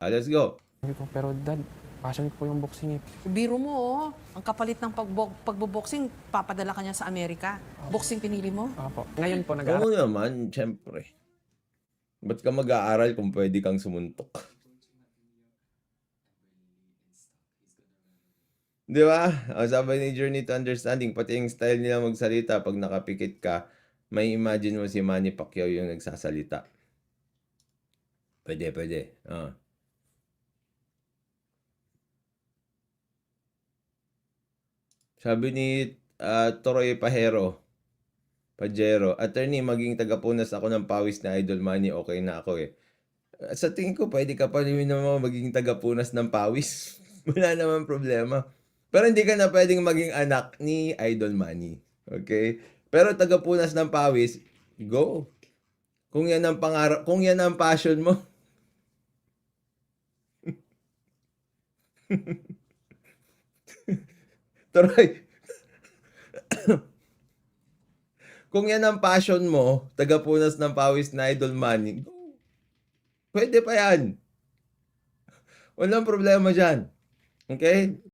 Ah, let's go. Sabi ko, pero dad, passion ko po yung boxing eh. Biro mo, oh. Ang kapalit ng pagbo- pagboboxing, papadala ka niya sa Amerika. Boxing pinili mo? Opo. Ngayon po, Oo nag-aaral naman, syempre. Ba't ka mag-aaral kung pwede kang sumuntok? Di ba? Ang sabi ni Journey to Understanding, pati yung style nila magsalita, pag nakapikit ka, may imagine mo si Manny Pacquiao yung nagsasalita. Pwede, pwede. Ah. Sabi ni ah, Troy Pajero, Pajero, attorney, maging tagapunas ako ng pawis na Idol Money, okay na ako eh. Ah, Sa tingin ko, pwede ka pa rin naman maging tagapunas ng pawis. Wala naman problema. Pero hindi ka na pwedeng maging anak ni Idol Money. Okay? Pero tagapunas ng pawis, go. Kung yan ang pangarap, kung yan ang passion mo. Troy, kung yan ang passion mo, tagapunas ng pawis na idol money. Pwede pa yan. Walang problema dyan. Okay?